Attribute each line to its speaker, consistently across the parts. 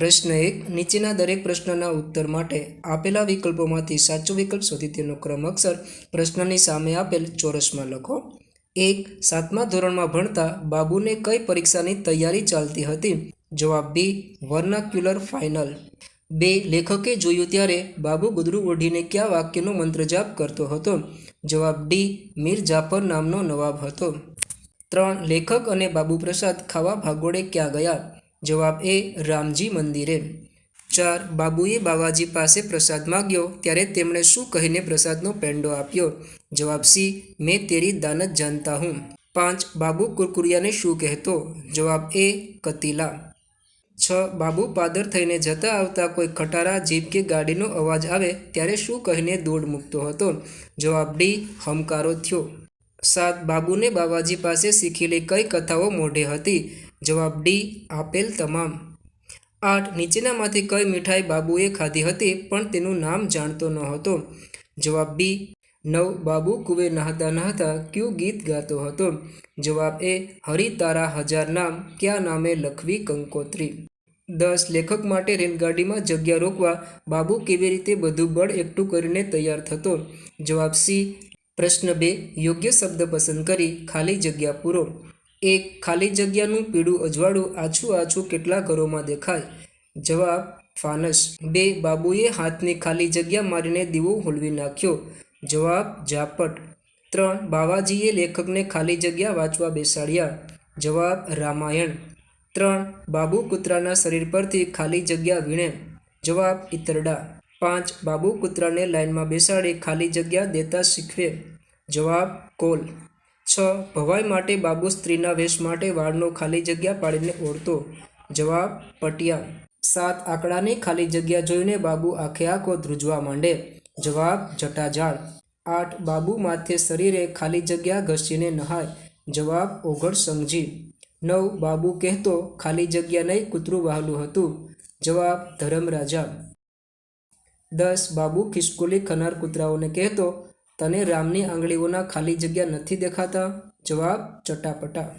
Speaker 1: પ્રશ્ન એક, નીચેના દરેક પ્રશ્નના ઉત્તર માટે આપેલા વિકલ્પોમાંથી સાચો વિકલ્પ શોધી તેનો ક્રમ અક્ષર પ્રશ્નની સામે આપેલ ચોરસમાં લખો. એક, સાતમા ધોરણમાં ભણતા બાબુને કઈ પરીક્ષાની તૈયારી ચાલતી હતી? જવાબ બી, વર્નાક્યુલર ફાઇનલ. બે, લેખકે જોયું ત્યારે બાબુ ગુદરું ઓઢીને કયા વાક્યનો મંત્રજાપ કરતો હતો? જવાબ ડી, મીર જાફર નામનો નવાબ હતો. ત્રણ, લેખક અને બાબુ પ્રસાદ ખાવા ભાગોળે ક્યાં ગયા? જવાબ એ, રામજી મંદિરે. ચાર, બાબુએ બાવાજી પાસે પ્રસાદ માગ્યો, ત્યારે તેમણે શું કહીને પ્રસાદનો પેંડો આપ્યો? જવાબ સી, મેં તેરી દાનત જાણતા હું. પાંચ, બાબુ કુરકુરિયાને શું કહેતો? જવાબ એ, કતિલા. છ, બાબુ પાદર થઈને જતા આવતા કોઈ ખટારા જીપ કે ગાડીનો અવાજ આવે, ત્યારે શું કહીને દોડ મૂકતો હતો? જવાબ ડી હમકારો થયો. સાત, બાબુને બાવાજી પાસે શીખેલી કઈ કથાઓ મોઢે હતી? જવાબ ડી, આપેલ તમામ. આઠ, નીચેનામાંથી કઈ મીઠાઈ બાબુએ ખાધી હતી, પણ તેનું નામ જાણતો ન હતો. જવાબ બી, નવ, બાબુ કુવે નહાતા નહાતા ક્યુ ગીત ગાતો હતો. જવાબ એ, હરી તારા હજાર નામ, ક્યાં નામે લખવી કંકોત્રી. દસ, લેખક માટે રેલગાડીમાં જગ્યા રોકવા, બાબુ કેવી રીતે બધું બળ એકઠું કરીને તૈયાર થતો? જવાબ સી, પ્રશ્ન બે, યોગ્ય શબ્દ પસંદ કરી, ખાલી જગ્યા પૂરો. એક ખાલી જગ્યાનું પીળું અજવાળું આછું આછું કેટલા ઘરોમાં દેખાય. જવાબ, ફાનસ. બે બાબુએ હાથની ખાલી જગ્યા મારીને દીવો હોલવી નાખ્યો. જવાબ, ઝાપટ. ત્રણ, બાવાજીએ લેખકને ખાલી જગ્યા વાંચવા બેસાડ્યા. જવાબ, રામાયણ. ત્રણ, બાબુ કૂતરાના શરીર પરથી ખાલી જગ્યા વીણે. જવાબ, ઈતરડા. પાંચ, બાબુ કૂતરાને લાઇનમાં બેસાડી ખાલી જગ્યા દેતા શીખવે. જવાબ, કોલ. છ. ભવાઈ માટે બાબુ સ્ત્રીના વેશ માટે વાળનો ખાલી જગ્યા પાડીને ઓળતો જવાબ, પટિયા. સાત આંકડાની ખાલી જગ્યા જોઈને બાબુ આખે આખો ધ્રુજવા માંડે. જવાબ, જટાજાળ. આઠ, બાબુ માથે શરીરે ખાલી જગ્યા ઘસીને નહાય. જવાબ, ઓઘડ સમજી નવ, બાબુ કહેતો, ખાલી જગ્યા નહીં, કૂતરું વહાલું હતું. જવાબ ધરમરાજા દસ, બાબુ ખિસકોલી ખનાર કૂતરાઓને કહેતો તને રામની આંગળીઓના ખાલી જગ્યા નથી દેખાતા? જવાબ, ચટાપટા.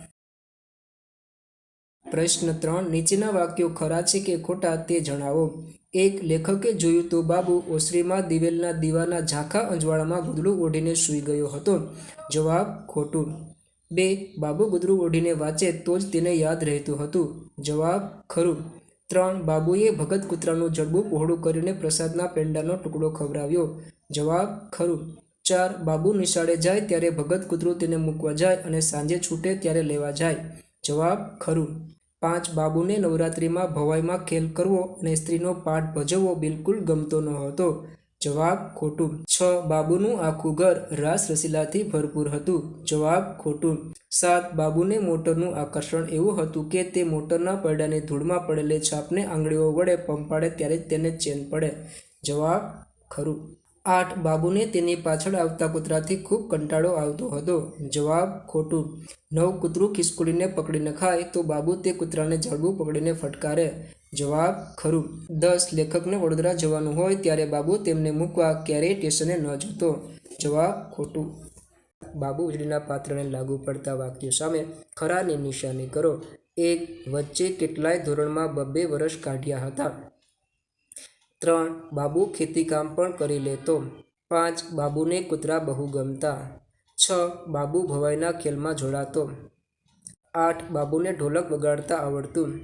Speaker 1: પ્રશ્ન ત્રણ, નીચેના વાક્યો ખરા છે કે ખોટા તે જણાવો. એક, લેખકે જોયું તો બાબુ ઓસરીમાં દિવેલના દીવાના ઝાંખા અંજવાળામાં ગુદડું ઓઢીને સૂઈ ગયો હતો. જવાબ, ખોટું. બે, બાબુ ગુદડું ઓઢીને વાંચે તો જ તેને યાદ રહેતું હતું. જવાબ, ખરું. ત્રણ, બાબુએ ભગત કૂતરાનું જડબું પહોળું કરીને પ્રસાદના પેંડાનો ટુકડો ખવડાવ્યો. જવાબ, ખરું. ચાર બાબુ નિશાળે જાય ત્યારે ભગત કૂતરું તેને મૂકવા જાય અને સાંજે છૂટે ત્યારે લેવા જાય. જવાબ, ખરું. પાંચ, બાબુને નવરાત્રિમાં ભવાઈમાં ખેલ કરવો અને સ્ત્રીનો પાઠ ભજવવો બિલકુલ ગમતો ન હતો. જવાબ, ખોટું. છ, બાબુનું આખું ઘર રાસ રસીલાથી ભરપૂર હતું. જવાબ, ખોટું. સાત, બાબુને મોટરનું આકર્ષણ એવું હતું કે તે મોટરના પૈડાની ધૂળમાં પડેલી છાપને આંગળીઓ વડે પંપાડે ત્યારે તેને ચેન પડે. જવાબ, ખરું. આઠ બાબુને તેની પાછળ આવતા કૂતરાથી ખૂબ કંટાળો આવતો હતો. જવાબ, ખોટું. નવ કૂતરું ખિસકોલીને પકડીને ખાય તો બાબુ તે કૂતરાને ઝાડવું પકડીને ફટકારે. જવાબ, ખરું. દસ લેખકને વડોદરા જવાનું હોય ત્યારે બાબુ તેમને મૂકવા ક્યારેય સ્ટેશને ન જતો. જવાબ, ખોટું. બાબુ વીજળીના પાત્રને લાગુ પડતા વાક્યો સામે ખરાની નિશાની કરો. એક, વચ્ચે કેટલાય ધોરણમાં બબ્બે વર્ષ કાઢ્યા હતા. ત્રણ, બાબુ ખેતીકામ પણ કરી લેતો. પાંચ, બાબુને કૂતરા બહુ ગમતા. છ, બાબુ ભવાઈના ખેલમાં જોડાતો. આઠ, બાબુને ઢોલક વગાડતા આવડતું.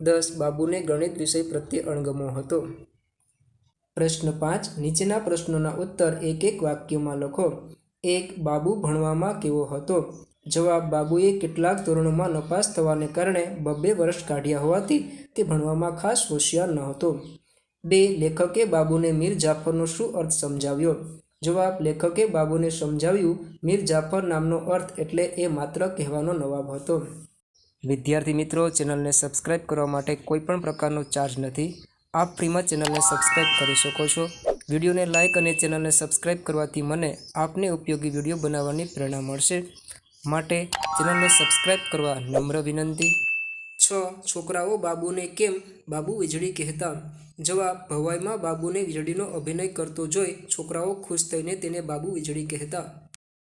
Speaker 1: દસ, બાબુને ગણિત વિષય પ્રત્યે અણગમો હતો. પ્રશ્ન પાંચ, નીચેના પ્રશ્નોના ઉત્તર એક એક વાક્યમાં લખો. એક, બાબુ ભણવામાં કેવો હતો? જવાબ, બાબુએ કેટલાક ધોરણોમાં નપાસ થવાને કારણે બબ્બે વર્ષ કાઢ્યા હોવાથી તે ભણવામાં ખાસ હોશિયાર ન હતો બે લેખકે બાબુને મીર જાફરનો શું અર્થ સમજાવ્યો? જવાબ, લેખકે બાબુને સમજાવ્યું, મીર જાફર નામનો અર્થ એટલે એ માત્ર કહેવાનો નવાબ હતો. વિદ્યાર્થી મિત્રો, ચેનલને સબસ્ક્રાઇબ કરવા માટે કોઈપણ પ્રકારનો ચાર્જ નથી. આપ ફ્રીમાં ચેનલને સબસ્ક્રાઇબ કરી શકો છો. વિડીયોને લાઇક અને ચેનલને સબસ્ક્રાઇબ કરવાથી મને આપને ઉપયોગી વીડિયો બનાવવાની પ્રેરણા મળશે. માટે ચેનલને સબસ્ક્રાઇબ કરવા નમ્ર વિનંતી. છ છોકરાઓ બાબુને કેમ બાબુ વીજળી કહેતા? જવાબ, ભવાઈમાં બાબુને વીજળીનો અભિનય કરતો જોઈ છોકરાઓ ખુશ થઈને તેને બાબુ વીજળી કહેતા.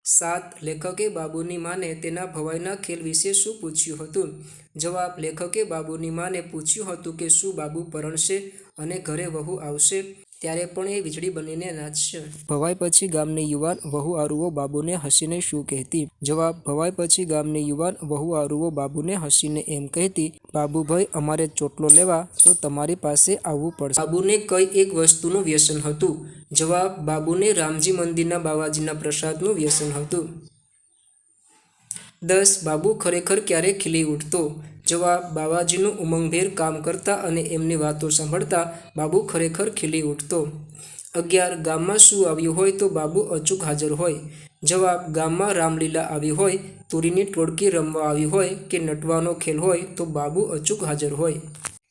Speaker 1: સાત, લેખકે બાબુની માને તેના ભવાઈના ખેલ વિશે શું પૂછ્યું હતું? જવાબ, લેખકે બાબુની માને પૂછ્યું હતું કે શું બાબુ પરણશે અને ઘરે વહુ આવશે? ત્યારે પણ એ વીજળી બનીને નાચશે ભવાઈ પછી ગામની યુવાન વહુ આરુઓ બાબુને હસીને શું કહેતી? જવાબ ભવાઈ પછી ગામની યુવાન વહુ આરુઓ બાબુને હસીને એમ કહેતી બાબુભાઈ અમારે ચોટલો લેવા તો તમારી પાસે આવવું પડશે. બાબુને કઈ એક વસ્તુનું વ્યસન હતું? જવાબ બાબુને રામજી મંદિરના બાવાજીના પ્રસાદનું વ્યસન હતું. દસ બાબુ ખરેખર ક્યારે ખીલી ઉઠતો? જવાબ બાવાજીનું ઉમંગભેર કામ કરતા અને એમની વાતો સાંભળતા બાબુ ખરેખર ખીલી ઉઠતો. અગિયાર, ગામમાં શું આવ્યું હોય તો બાબુ અચૂક હાજર હોય. જવાબ, ગામમાં રામલીલા આવી હોય, તુરીની ટોળકી રમવા આવી હોય કે નટવાનો ખેલ હોય તો બાબુ અચૂક હાજર હોય.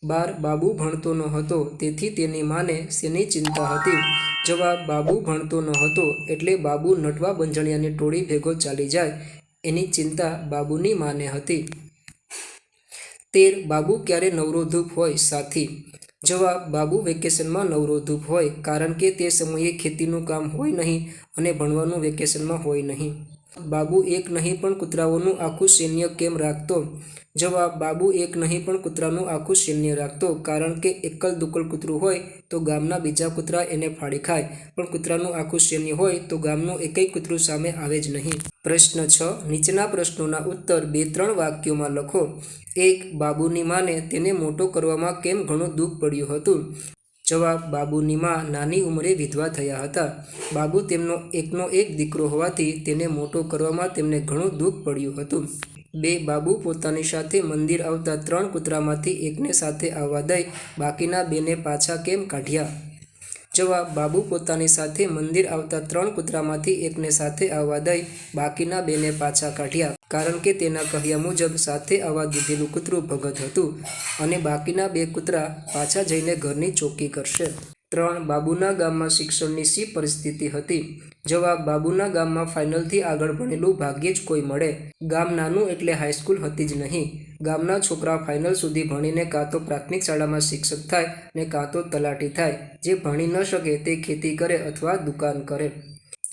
Speaker 1: બાર, બાબુ ભણતો ન હતો, તેથી તેની માને શેની ચિંતા હતી? જવાબ, બાબુ ભણતો ન હતો, એટલે બાબુ નટવા બંજણિયાની ટોળી ભેગો ચાલી જાય. એની ચિંતા બાબુની માને હતી. તેર બાબુ ક્યારે નવરોધૂપ હોય સાથી? જવાબ, બાબુ વેકેશનમાં નવરોધૂપ હોય કારણ કે તે સમયે ખેતીનું કામ હોય નહીં અને ભણવાનું વેકેશનમાં હોય નહીં. બાબુ એક નહીં પણ કૂતરાઓનું આખું સૈન્ય કેમ રાખતો? જવાબ, બાબુ એક નહીં પણ કૂતરાનું આખું સૈન્ય રાખતો. કારણ કે એકલ દુકલ કૂતરું હોય તો ગામના બીજા કૂતરા એને ફાડી ખાય. પણ કૂતરાનું આખું સૈન્ય હોય તો ગામનું એકેય કૂતરું સામે આવે જ નહીં. પ્રશ્ન છ, નીચેના પ્રશ્નોના ઉત્તર બે ત્રણ વાક્યોમાં લખો. એક, બાબુની માને તેને મોટો કરવામાં કેમ ઘણું દુઃખ પડ્યું હતું? જવાબ બાબુની માં નાની ઉંમરે વિધવા થયા હતા. બાબુ તેમનો એકનો એક દીકરો હોવાથી તેને મોટો કરવામાં તેમને ઘણું દુઃખ પડ્યું હતું. બે બાબુ પોતાની સાથે મંદિર આવતા ત્રણ કૂતરામાંથી એકને સાથે આવવા દઈ બાકીના બેને પાછા કેમ કાઢ્યા? જવાબ, બાબુ પોતાની સાથે મંદિર આવતા ત્રણ કૂતરામાંથી એકને સાથે આવવા દઈ બાકીના બેને પાછા કાઢ્યા. કારણ કે તેના કહ્યા મુજબ સાથે આવવા દીધેલું કૂતરું ભગત હતું અને બાકીના બે કૂતરા પાછા જઈને ઘરની ચોકી કરશે. ત્રણ, બાબુના ગામમાં શિક્ષણની શી પરિસ્થિતિ હતી? જવાબ, બાબુના ગામમાં ફાઇનલથી આગળ ભણેલું ભાગ્યે જ કોઈ મળે. ગામ નાનું એટલે હાઈસ્કૂલ હતી જ નહીં. ગામના છોકરા ફાઇનલ સુધી ભણીને કાં તો પ્રાથમિક શાળામાં શિક્ષક થાય ને કાં તો તલાટી થાય. જે ભણી ન શકે તે ખેતી કરે અથવા દુકાન કરે.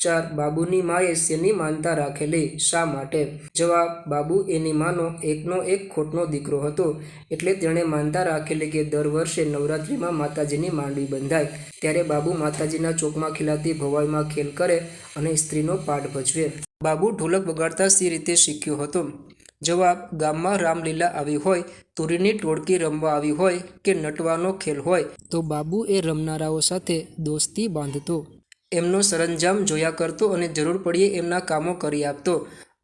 Speaker 1: ચાર બાબુની માએ શેની માનતા રાખેલી? શા માટે? જવાબ, બાબુ એની માનો એકનો એક ખોટનો દીકરો હતો. એટલે તેણે માનતા રાખેલી કે દર વર્ષે નવરાત્રિમાં માતાજીની માંડવી બંધાય. ત્યારે બાબુ માતાજીના ચોકમાં ખીલાતી ભવાઈમાં ખેલ કરે અને સ્ત્રીનો પાઠ ભજવે. બાબુ ઢોલક વગાડતા સી રીતે શીખ્યો હતો. જવાબ, ગામમાં રામલીલા આવી હોય, તુરીની ટોળકી રમવા આવી હોય કે નટવાનો ખેલ હોય, તો બાબુ એ રમનારાઓ સાથે દોસ્તી બાંધતો. એમનો સરંજામ જોયા કરતો અને જરૂર પડીએ એમના કામો કરી આપતો.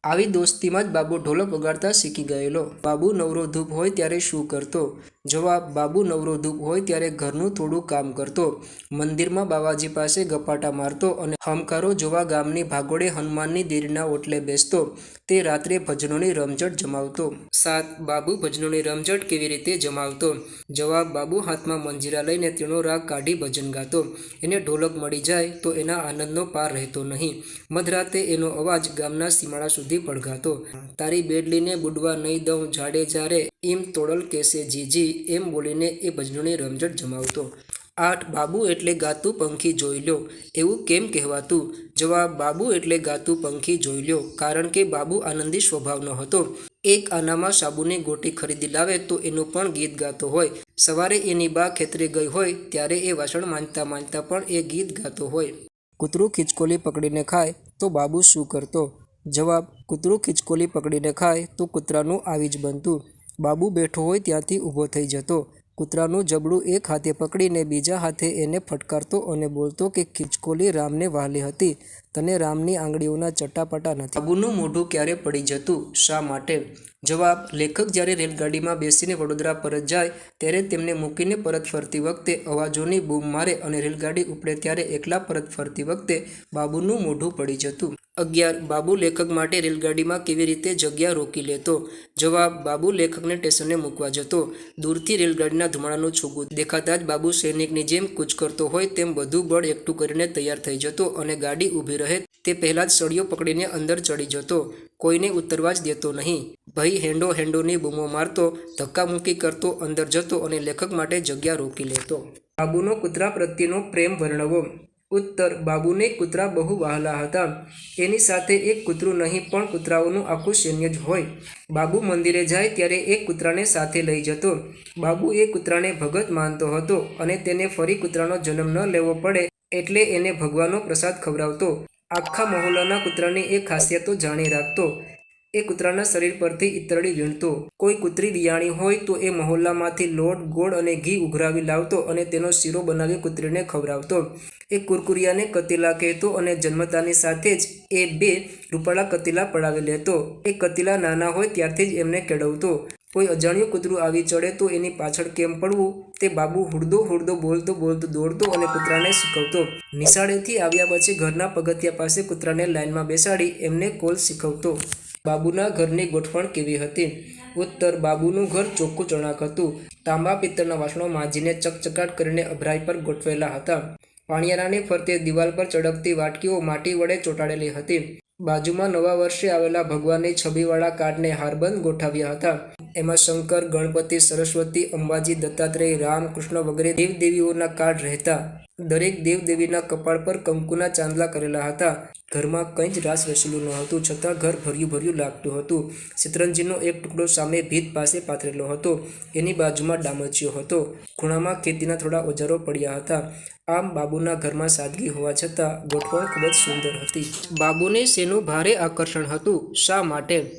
Speaker 1: આવી દોસ્તીમાં જ બાબુ ઢોલક વગાડતા શીખી ગયેલો. બાબુ નવરો ધૂપ હોય ત્યારે શું કરતો? જવાબ, બાબુ નવરો ધૂપ હોય ત્યારે ઘરનું થોડું કામ કરતો. મંદિરમાં બાવાજી પાસે ગપાટા મારતો અને હમકારો જોવા ગામની ભાગોળે હનુમાનની દેરીના ઓટલે બેસતો. તે રાત્રે ભજનોની રમઝટ જમાવતો. સાત, બાબુ ભજનોની રમઝટ કેવી રીતે જમાવતો? જવાબ, બાબુ હાથમાં મંજીરા લઈને તેનો રાગ કાઢી ભજન ગાતો. એને ઢોલક મળી જાય તો એના આનંદનો પાર રહેતો નહીં. મધરાતે એનો અવાજ ગામના સીમાડા સુધી પડઘાતો. તારી બેડલીને બુડવા નહીં દઉં જાડે જારે. એમ તોડલ કેસે જીજી. એમ બોલીને એ ભજનોની રમઝટ જમાવતો. આઠ, બાબુ એટલે ગાતું પંખી જોઈ લો એવું કેમ કહેવાતું? જવાબ, બાબુ એટલે ગાતું પંખી જોઈ લો કારણ કે બાબુ આનંદી સ્વભાવનો હતો. એક આનામાં સાબુની ગોટી ખરીદી લાવે તો એનું પણ ગીત ગાતો હોય. સવારે એની બા ખેતરે ગઈ હોય, ત્યારે એ વાસણ માંજતા માંજતા પણ એ ગીત ગાતો હોય. કૂતરું ખીચકોલી પકડીને ખાય તો બાબુ શું કરતો? જવાબ, કૂતરું ખિચકોલી પકડીને ખાય તો કૂતરાનું આવી જ બનતું. બાબુ બેઠો હોય ત્યાંથી ઊભો થઈ જતો. કૂતરાનું જબડું એક હાથે પકડીને બીજા હાથે એને ફટકારતો અને બોલતો કે, ખિચકોલી રામને વહાલી હતી. તને રામની આંગળીઓના ચટાપટા નથી. બાબુનું મોઢું ક્યારે પડી જતું? શા માટે? જવાબ, લેખક જ્યારે રેલગાડીમાં બેસીને વડોદરા પરત જાય, ત્યારે તેમને મૂકીને પરત ફરતી વખતે અવાજોની બૂમ મારે અને રેલગાડી ઉપડે ત્યારે એકલા પરત ફરતી વખતે બાબુનું મોઢું પડી જતું. અગિયાર, બાબુ લેખક માટે રેલગાડીમાં કેવી રીતે જગ્યા રોકી લેતો? જવાબ, બાબુ લેખકને સ્ટેશને મૂકવા જતો. દૂરથી રેલગાડીના ધુમાડાનું છૂગું દેખાતા જ બાબુ સૈનિકની જેમ કૂચ કરતો હોય તેમ બધું બળ એકઠું કરીને તૈયાર થઈ જતો અને ગાડી ઊભી રહે તે પહેલાં જ સળીઓ પકડીને અંદર ચડી જતો. કોઈને ઉતરવા જ દેતો નહીં. ભાઈ હેન્ડો હેન્ડોની બૂમો મારતો ધક્કામુક્કી કરતો, અંદર જતો અને લેખક માટે જગ્યા રોકી લેતો. બાબુનો કૂતરા પ્રત્યેનો પ્રેમ વર્ણવો. ઉત્તર બાબુને કૂતરા બહુ વહાલા હતા. એની સાથે એક કૂતરું નહીં, પણ કૂતરાઓનું આખું સૈન્ય જ હોય. બાબુ મંદિરે જાય ત્યારે એક કૂતરાને સાથે લઈ જતો. બાબુ એ કૂતરાને ભગત માનતો હતો અને તેને ફરી કૂતરાનો જન્મ ન લેવો પડે એટલે એને ભગવાનનો પ્રસાદ ખવડાવતો. આખા મહોલ્લાના કૂતરાની એ ખાસિયતો જાણી રાખતો. એ કૂતરાના શરીર પરથી ઇતરડી વીણતો. કોઈ કૂતરી વિયાણી હોય તો એ મહોલ્લામાંથી લોટ, ગોળ અને ઘી ઉઘરાવી લાવતો અને તેનો શીરો બનાવી કૂતરીને ખવડાવતો. એ કુરકુરિયાને કતીલા કહેતો અને જન્મતાની સાથે જ એ બે રૂપાળા કતીલા પડાવી લેતો. એ કતીલા નાના હોય ત્યારથી જ એમને કેળવતો. કોઈ અજાણ્યું કૂતરું આવી ચડે તો એની પાછળ કેમ પડવું? તે બાબુ હુડદો હુડદો બોલતો બોલતો દોડતો અને કૂતરાને શીખવતો. નિશાળેથી આવ્યા પછી ઘરના પગથિયા પાસે કૂતરાને લાઇનમાં બેસાડી એમને કોલ શીખવતો. બાબુના ઘરની ગોઠવણ કેવી હતી? ઉત્તર, બાબુનું ઘર ચોખ્ખું ચણાક હતું. તાંબા પિત્તળના વાસણો માજીને ચકચકાટ કરીને અભરાઈ પર ગોઠવેલા હતા. પાણિયારાની ફરતે દિવાલ પર ચડકતી વાટકીઓ માટી વડે ચોંટાડેલી હતી. બાજુમાં નવા વર્ષે આવેલા ભગવાનની છબીવાળા કાર્ડને હારબંધ ગોઠવ્યા હતા. એમાં શંકર, ગણપતિ, સરસ્વતી, અંબાજી, દત્તાત્રેય રામ કૃષ્ણ વગેરે દેવદેવીઓના કાર્ડ રહેતા. દરેક દેવદેવીના કપાળ પર કંકુના ચાંદલા કરેલા હતા. ઘરમાં કંઈ જ રાસ વેસેલું ન હતું, છતાં ઘર ભર્યું ભર્યું લાગતું હતું. શેતરંજીનો એક ટુકડો સામે ભીત પાસે પાથરેલો હતો. એની બાજુમાં ડામચિયો હતો. ખૂણામાં ખેતીના થોડા ઓજારો પડ્યા હતા. આમ બાબુના ઘરમાં સાદગી હોવા છતાં ગોઠવણ ખૂબ જ સુંદર હતી. બાબુને શેનું ભારે આકર્ષણ હતું. શા માટે?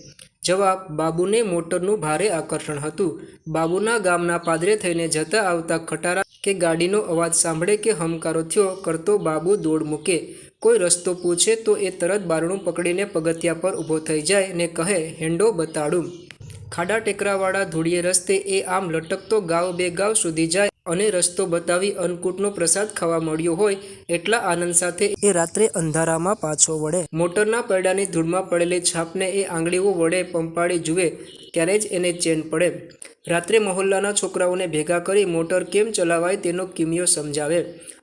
Speaker 1: જવાબ, બાબુને મોટરનું ભારે આકર્ષણ હતું. બાબુના ગામના પાદરે થઈને જતા આવતા ખટારા કે ગાડીનો અવાજ સાંભળે કે હમકારો થયો કરતો બાબુ દોડ મૂકે. કોઈ રસ્તો પૂછે તો એ તરત બારણું પકડીને પગથિયા પર ઊભો થઈ જાય ને કહે, હેંડો બતાડું. ખાડા ટેકરાવાળા ધૂળીએ રસ્તે એ આમ લટકતો ગાવ બે ગાવ સુધી જાય. અને રસ્તો બતાવી અન્નકૂટનો પ્રસાદ ખાવા મળ્યો હોય એટલા આનંદ સાથે એ રાત્રે અંધારામાં પાછો વળે. મોટરના પરડાની ધૂળમાં પડેલી છાપને એ આંગળીઓ વડે પંપાળી જુએ ત્યારે જ એને ચેન પડે. રાત્રે મહોલ્લાના છોકરાઓને ભેગા કરી મોટર કેમ ચલાવાય તેનો કિમિયો સમજાવે.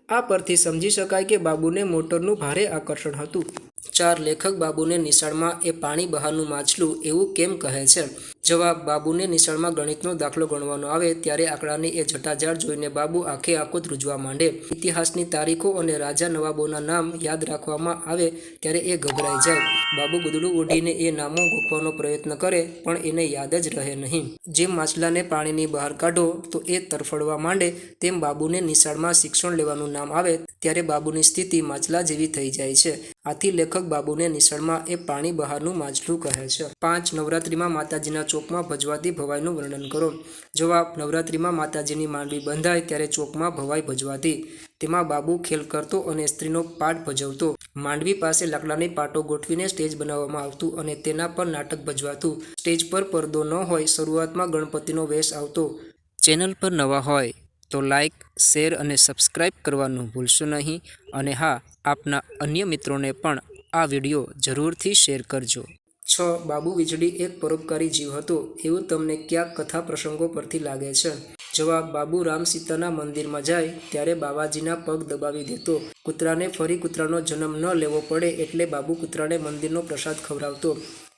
Speaker 1: આ પરથી સમજી શકાય કે બાબુને મોટરનું ભારે આકર્ષણ હતું. ચાર લેખક બાબુને નિશાળમાં એ પાણી બહારનું માછલું એવું કેમ કહે છે? જવાબ, બાબુને નિશાળમાં ગણિતનો દાખલો ગણવાનો આવે ત્યારે આંકડાની એ જટાજાળ જોઈને બાબુ આખે આખો ધ્રુજવા માંડે. ઇતિહાસની તારીખો અને રાજા નવાબોના નામ યાદ રાખવામાં આવે ત્યારે એ ગભરાઈ જાય. બાબુ ગુદડું ઉડીને એ નામો ગોખવાનો પ્રયત્ન કરે, પણ એને યાદ જ રહે નહીં. જેમ માછલાને પાણીની બહાર કાઢો, તો એ તરફડવા માંડે, તેમ બાબુને નિશાળમાં શિક્ષણ લેવાનું નામ આવે, ત્યારે બાબુની સ્થિતિ માછલા જેવી થઈ જાય છે. આથી લેખક બાબુને નિશાળમાં એ પાણી બહારનું માછલું કહે છે. પાંચ, નવરાત્રિમાં માતાજીના ચોકમાં ભજવાતી ભવાઈનું વર્ણન કરો. જવાબ, નવરાત્રિમાં માતાજીની માંડવી બંધાય ત્યારે ચોકમાં ભવાઈ ભજવાતી. તેમાં બાબુ ખેલ કરતો અને સ્ત્રીનો પાઠ ભજવતો. માંડવી પાસે લાકડાની પાટો ગોઠવીને સ્ટેજ બનાવવામાં આવતું અને તેના પર નાટક ભજવાતું. સ્ટેજ પર પડદો ન હોય શરૂઆતમાં ગણપતિનો વેશ આવતો. ચેનલ પર નવા હોય તો લાઇક શેર અને સબસ્ક્રાઈબ કરવાનું ભૂલશો નહીં. અને હા આપના અન્ય મિત્રોને પણ આ વીડિયો જરૂરથી શેર કરજો. છ, બાબુ વીજળી એક પરોપકારી જીવ હતો, એવું તમને ક્યાંક કથા પ્રસંગો પરથી લાગે છે. જવાબ, બાબુ રામ સીતાના મંદિરમાં જાય, ત્યારે બાબાજીના પગ દબાવી દેતો. કૂતરાને ફરી કૂતરાનો જન્મ ન લેવો પડે એટલે બાબુ કૂતરાને મંદિરનો પ્રસાદ ખવડાવતો.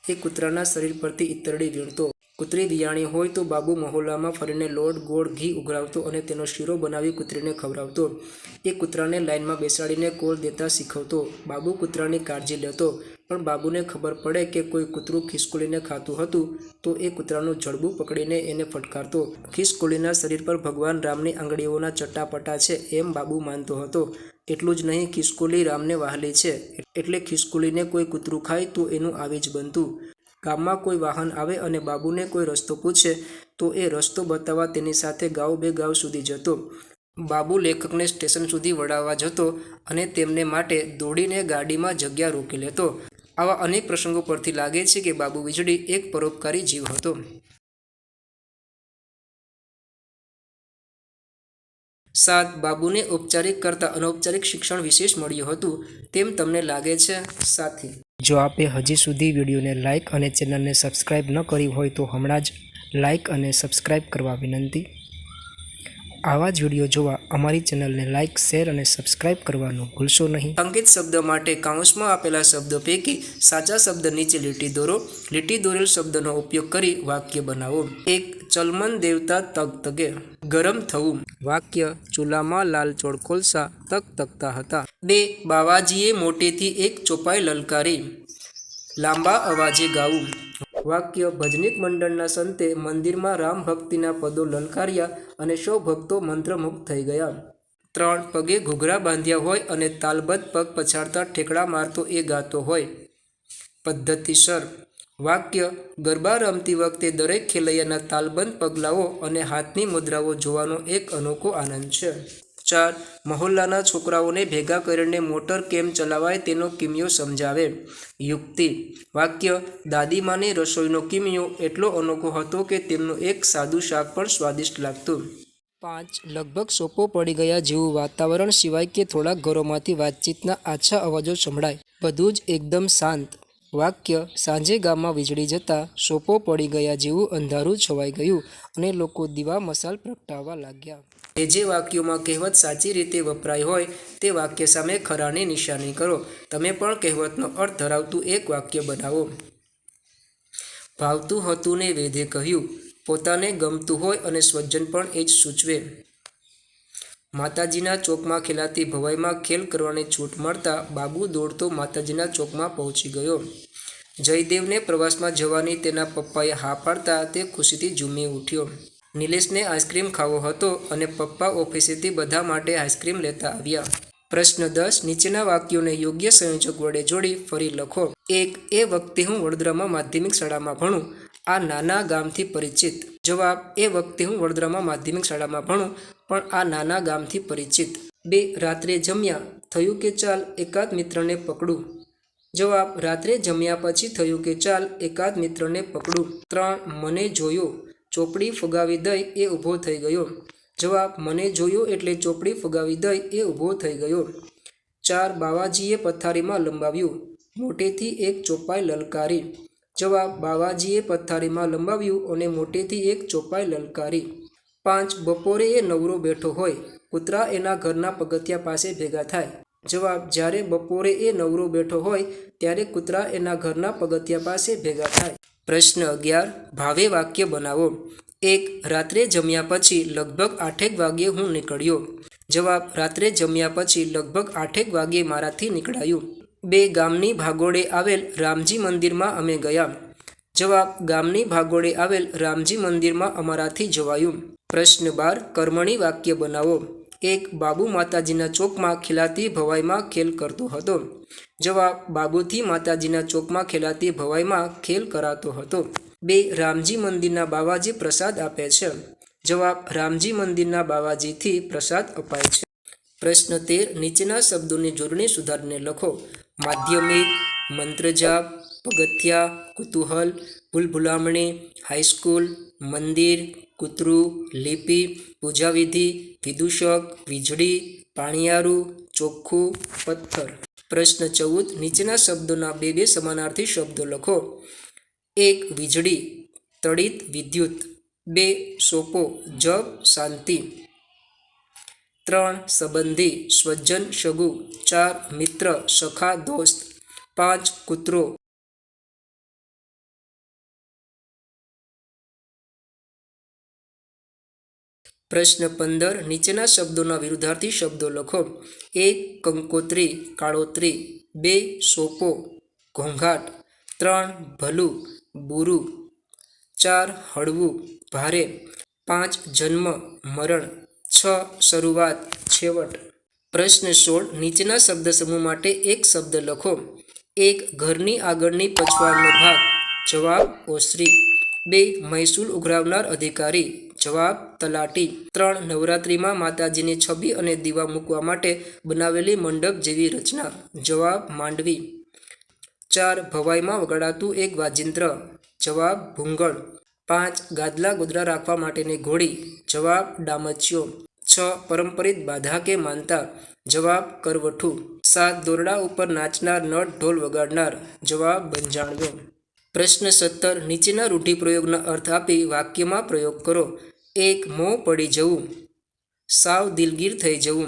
Speaker 1: એ કૂતરાના શરીર પરથી ઈતરડી વીણતો. કૂતરી દિયાણી હોય તો બાબુ મહોલ્લામાં ફરીને લોટ, ગોળ, ઘી ઉઘરાવતો અને તેનો શીરો બનાવી કૂતરીને ખવડાવતો. એ કૂતરાને લાઈનમાં બેસાડીને કોલ દેતા શીખવતો. બાબુ કૂતરાની કાળજી લેતો, પણ બાબુને ખબર પડે કે કોઈ કૂતરું ખિસકોલીને ખાતું હતું, તો એ કૂતરાનું જડબું પકડીને એને ફટકારતો. ખિસકોલીના શરીર પર ભગવાન રામની આંગળીઓના ચટ્ટાપટા છે એમ બાબુ માનતો હતો. એટલું જ નહીં, ખિસકોલી રામને વહાલી છે. એટલે ખિસકોલીને કોઈ કૂતરું ખાય તો એનું આવી જ બનતું. ગામમાં કોઈ વાહન આવે અને બાબુને કોઈ રસ્તો પૂછે, તો એ રસ્તો બતાવવા તેની સાથે ગાવ બે ગાવ સુધી જતો. બાબુ લેખકને સ્ટેશન સુધી વડાવવા જતો અને તેમને માટે દોડીને ગાડીમાં જગ્યા રોકી લેતો. આવા અનેક પ્રસંગો પરથી લાગે છે કે બાબુ વીજળી એક પરોપકારી જીવ હતો. સાત બાબુને ઔપચારિક કરતાં અનૌપચારિક શિક્ષણ વિશેષ મળ્યું હતું. તેમ તમને લાગે છે, સાથી? જો આપે હજી સુધી વિડીયોને લાઇક અને ચેનલને સબસ્ક્રાઇબ ન કરી હોય તો હમણાં જ લાઇક અને સબસ્ક્રાઇબ કરવા વિનંતી. આવા જ વીડિયો જોવા અમારી ચેનલને લાઇક, શેર અને સબસ્ક્રાઇબ કરવાનું ભૂલશો નહીં. અંકિત શબ્દ માટે કાઉન્સમાં આપેલા શબ્દો પૈકી સાચા શબ્દ નીચે લીટી દોરો. લીટી દોરેલ શબ્દનો ઉપયોગ કરી વાક્ય બનાવો. એક ચલમન દેવતા તગ તગે, ગરમ થવું. વાક્ય ચૂલામાં લાલ ચોળ કોલસા તક તકતા હતા. બે બાવાજીએ મોટેથી એક ચોપાઈ લલકારી. લાંબા અવાજે ગાવું. વાક્ય ભજનિક મંડળના સંતે મંદિરમાં રામ ભક્તિના પદો લલકાર્યા અને સૌ ભક્તો મંત્રમુગ્ધ થઈ ગયા. ત્રણ પગે ઘૂઘરા બાંધ્યા હોય અને તાલબદ્ધ પગ પછાડતા ઠેકડા મારતો એ ગાતો હોય. પદ્ધતિસર. વાક્ય, ગરબા રમતી વખતે દરેક ખેલૈયાના તાલબંધ પગલાઓ અને હાથની મુદ્રાઓ જોવાનો એક અનોખો આનંદ છે. ચાર મહોલ્લાના છોકરાઓને ભેગા કરીને મોટર કેમ ચલાવાય તેનો કિમિયો સમજાવે. યુક્તિ. વાક્ય દાદીમાની રસોઈનો કિમિયો એટલો અનોખો હતો કે તેમનું એક સાદું શાક પણ સ્વાદિષ્ટ લાગતું. પાંચ. લગભગ સોપો પડી ગયા જેવું વાતાવરણ સિવાય કે થોડાક ઘરોમાંથી વાતચીતના આછા અવાજો સંભળાય. બધું જ એકદમ શાંત. વાક્ય સાંજે ગામમાં વીજળી જતાં સોપો પડી ગયા જેવું અંધારું છવાઈ ગયું અને લોકો દીવા મસાલ પ્રગટાવવા લાગ્યા. એ જે વાક્યોમાં કહેવત સાચી રીતે વપરાય હોય તે વાક્ય સામે ખરાની નિશાની કરો. તમે પણ કહેવતનો અર્થ ધરાવતું એક વાક્ય બનાવો. ભાવતું હતું ને વેદે કહ્યું. પોતાને ગમતું હોય અને સ્વજન પણ એ જ સૂચવે. માતાજીના ચોકમાં ખેલાતી ભવાઈમાં ખેલ કરવાની છૂટ મળતા બાબુ દોડતો માતાજીના ચોકમાં પહોંચી ગયો. જયદેવને પ્રવાસમાં જવાની તેના પપ્પાએ હા પાડતા તે ખુશીથી ઝૂમી ઉઠ્યો. નિલેશને આઈસ્ક્રીમ ખાવો હતો અને પપ્પા ઓફિસેથી બધા માટે આઈસ્ક્રીમ લેતા આવ્યા. પ્રશ્ન દસ, નીચેના વાક્યોને યોગ્ય સંયોજક વડે જોડી ફરી લખો. એક, એ વખતે હું વડોદરામાં માધ્યમિક શાળામાં ભણું. આ નાના ગામથી પરિચિત. જવાબ, એ વખતે હું વડોદરામાં માધ્યમિક શાળામાં ભણું, પણ આ નાના ગામથી પરિચિત. બે, રાત્રે જમ્યા, થયું કે ચાલ એકાદ મિત્રને પકડું? જવાબ, રાત્રે જમ્યા પછી થયું કે ચાલ એકાદ મિત્રને પકડું. ત્રણ, મને જોયો, ચોપડી ફગાવી દઈ એ ઊભો થઈ ગયો. જવાબ, મને જોયો એટલે ચોપડી ફગાવી દઈ એ ઊભો થઈ ગયો. ચાર બાવાજીએ પથારીમાં લંબાવ્યું. મોટેથી એક ચોપાઈ લલકારી. જવાબ બાવાજીએ પથારીમાં લંબાવ્યું અને મોટેથી એક ચોપાઈ લલકારી. પાંચ, બપોરે એ નવરો બેઠો હોય. કૂતરા એના ઘરના પગથિયા પાસે ભેગા થાય. જવાબ, જ્યારે બપોરે એ નવરો બેઠો હોય, ત્યારે કૂતરા એના ઘરના પગથિયા પાસે ભેગા થાય. પ્રશ્ન અગિયાર, ભાવે વાક્ય બનાવો. એક, રાત્રે જમ્યા પછી લગભગ આઠેક વાગ્યે હું નીકળ્યો. જવાબ, રાત્રે જમ્યા પછી લગભગ આઠેક વાગ્યે મારાથી નીકળાયું. બે ગામની ભાગોળે આવેલ રામજી મંદિરમાં અમે ગયા. જવાબ, ગામની ભાગોળે આવેલ રામજી મંદિરમાં અમારાથી જવાયું. પ્રશ્ન બાર, કર્મણી વાક્ય બનાવો. એક, બાબુ માતાજીના ચોકમાં ખીલાતી ભવાઈમાં ખેલ કરતો હતો. જવાબ, બાબુથી માતાજીના ચોકમાં ખેલાતી ભવાઈમાં ખેલ કરાતો હતો. બે, રામજી મંદિરના બાવાજી પ્રસાદ આપે છે. જવાબ, રામજી મંદિરના બાવાજીથી પ્રસાદ અપાય છે. પ્રશ્ન તેર, નીચેના શબ્દોની જોડણી સુધારને લખો. માધ્યમિક, મંત્રજાપ, પગથિયા, કુતૂહલ, ભૂલભુલામણી, હાઈસ્કૂલ, મંદિર, કૂતરું, લિપિ, પૂજાવિધિ, વિદૂષક, વીજળી, પાણીયારું, ચોખ્ખું, પથ્થર. પ્રશ્ન ચૌદ, નીચેના શબ્દોના બે બે સમાનાર્થી શબ્દો લખો. એક, વીજળી. તડિત વિદ્યુત. બે, સોપો. જપ, શાંતિ. ત્રણ સંબંધી સ્વજન સગુ, ચાર મિત્ર, સખા, દોસ્ત, પાંચ કૂતરો. પ્રશ્ન પંદર, નીચેના શબ્દોના વિરુદ્ધાર્થી શબ્દો લખો. એક, કંકોત્રી, કાળોત્રી. બે, સોપો, ઘોંઘાટ. ત્રણ, ભલું, બુરું. ચાર, હળવું, ભારે. પાંચ, જન્મ, મરણ. છ શરૂઆત, છેવટ. પ્રશ્ન સોળ, નીચેના શબ્દ સમૂહ માટે એક શબ્દ લખો. એક, ઘરની આગળની પછવાડનો ભાગ. જવાબ, ઓસરી. બે, મહેસૂલ ઉઘરાવનાર અધિકારી. જવાબ, તલાટી. ત્રણ, નવરાત્રિમાં માતાજીની છબી અને દીવા મૂકવા માટે બનાવેલી મંડપ જેવી રચના. જવાબ, માંડવી. ચાર, ભવાઈમાં વગાડાતું એક વાજિંત્ર. જવાબ, ભૂંગળ. પાંચ, ગાદલા ગોદરા રાખવા માટેની ઘોડી. જવાબ, ડામચ્યો. છ પરંપરિત બાધા કે માનતા? જવાબ, કરવઠું. સાત, દોરડા ઉપર નાચનાર, નટ, ઢોલ વગાડનાર. જવાબ, બંજાણવે. પ્રશ્ન સત્તર, નીચેના રૂઢિપ્રયોગનો અર્થ આપી વાક્યમાં પ્રયોગ કરો. એક, મોં પડી જવું. સાવ દિલગીર થઈ જવું.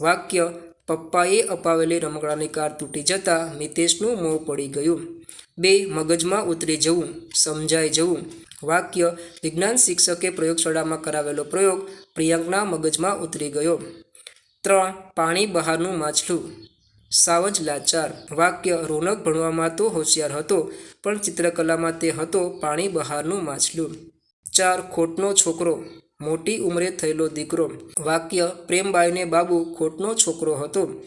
Speaker 1: વાક્ય, પપ્પાએ અપાવેલી રમકડાની કાર તૂટી જતાં મિતેશનું મોં પડી ગયું. બે, મગજમાં ઉતરી જવું. સમજાઈ જવું. વાક્ય, વિજ્ઞાન શિક્ષકે પ્રયોગશાળામાં કરાવેલો પ્રયોગ પ્રિયંકના મગજમાં ઉતરી ગયો. ત્રણ, પાણી બહારનું માછલું. સાવજ લાચાર. વાક્ય રોનક ભણવામાં તો હોશિયાર હતો, પણ ચિત્રકલામાં તે હતો પાણી બહારનું માછલું. ચાર, ખોટનો છોકરો. મોટી ઉંમરે થયેલો દીકરો. વાક્ય પ્રેમબાઈને બાબુ ખોટનો છોકરો હતો.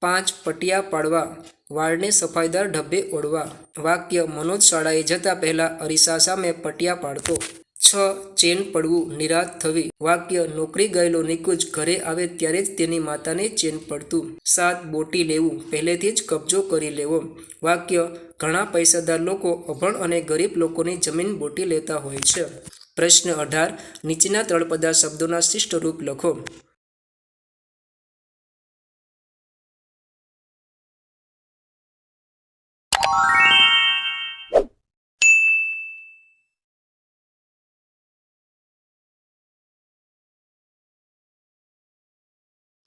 Speaker 1: પાંચ, પટિયા પાડવા. વાળને સફાઈદાર ઢબ્બે ઓળવા વાક્ય મનોજ શાળાએ જતા પહેલાં અરીસા સામે પટિયા પાડતો. છ ચેન પડવું નિરાશ થવી. વાક્ય, નોકરી ગયેલો નિકુંજ ઘરે આવે ત્યારે જ તેની માતાને ચેન પડતું. સાત, બોટી લેવું, પહેલેથી જ કબજો કરી લેવો. વાક્ય, ઘણા પૈસાદાર લોકો, અભણ અને ગરીબ લોકોની જમીન બોટી લેતા હોય છે. પ્રશ્ન અઢાર, નીચેના તળપદા શબ્દોના શિષ્ટ રૂપ લખો.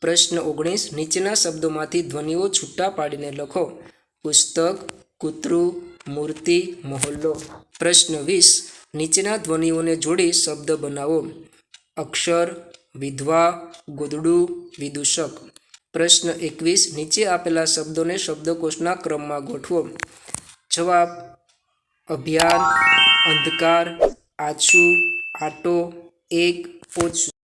Speaker 1: પ્રશ્ન ઓગણીસ, નીચેના શબ્દોમાંથી ધ્વનિઓ છૂટા પાડીને લખો. પુસ્તક, કૂતરું, મૂર્તિ, મહોલ્લો. પ્રશ્ન વીસ, નીચેના ધ્વનિઓને જોડી શબ્દ બનાવો. અક્ષર, વિધવા, ગોદડું, વિદૂષક. પ્રશ્ન એકવીસ, નીચે આપેલા શબ્દોને શબ્દકોશના ક્રમમાં ગોઠવો. જવાબ, અભિયાન, અંધકાર આછું આટો, એક, ઓછું.